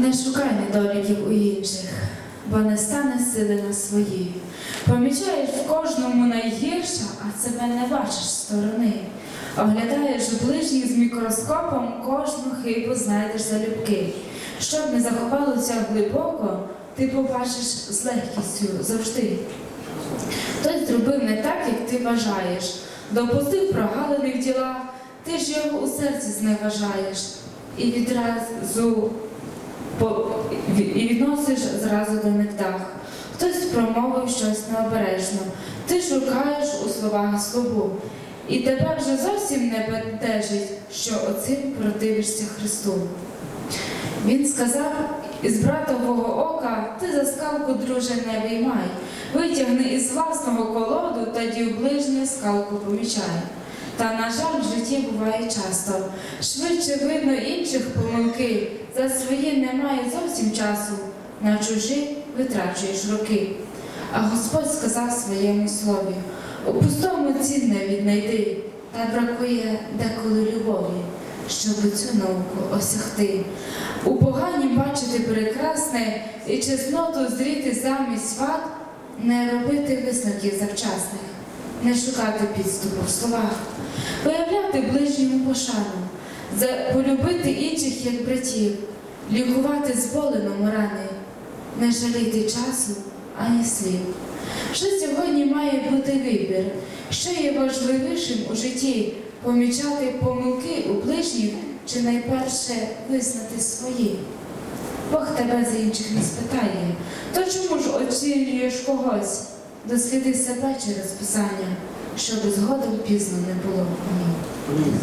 Не шукай недоліків у інших, бо не стане сили на свої. Помічаєш в кожному найгірше, а себе не бачиш сторони. Оглядаєш ближніх з мікроскопом, кожну хибу знайдеш залюбки. Щоб не заховалося глибоко, ти побачиш з легкістю завжди. Хтось зробив не так, як ти бажаєш, допустив прогалини в ділах, ти ж його у серці зневажаєш і відразу і відносиш зразу до них дах. Хтось промовив щось необережно, ти шукаєш у словах злобу, і тебе вже зовсім не бентежить, що оцим противишся Христу. Він сказав із братового ока, ти за скалку, друже, не виймай. Витягни із власного колоду, тоді в ближнє скалку помічай. Та, на жаль, в житті буває часто. Швидше видно інших помилки. За свої немає зовсім часу. На чужі витрачуєш роки. А Господь сказав своєму слові: у пустому цінне віднайди, та бракує деколи любові, щоб цю науку осягти. У поганім бачити прекрасне і чесноту зріти замість вад, не робити висновків завчасних, не шукати підступу в словах, виявляти ближньому пошану, полюбити інших як братів, лікувати зболеному рани, не жаліти часу ані слів. Що сьогодні має бути вибір, що є важливішим у житті помічати помилки у ближніх чи найперше визнати свої. Бог тебе за інших не спитає, то чому ж оцінюєш когось? Досліди себе через писання, щоб згодом пізно не було. Амінь.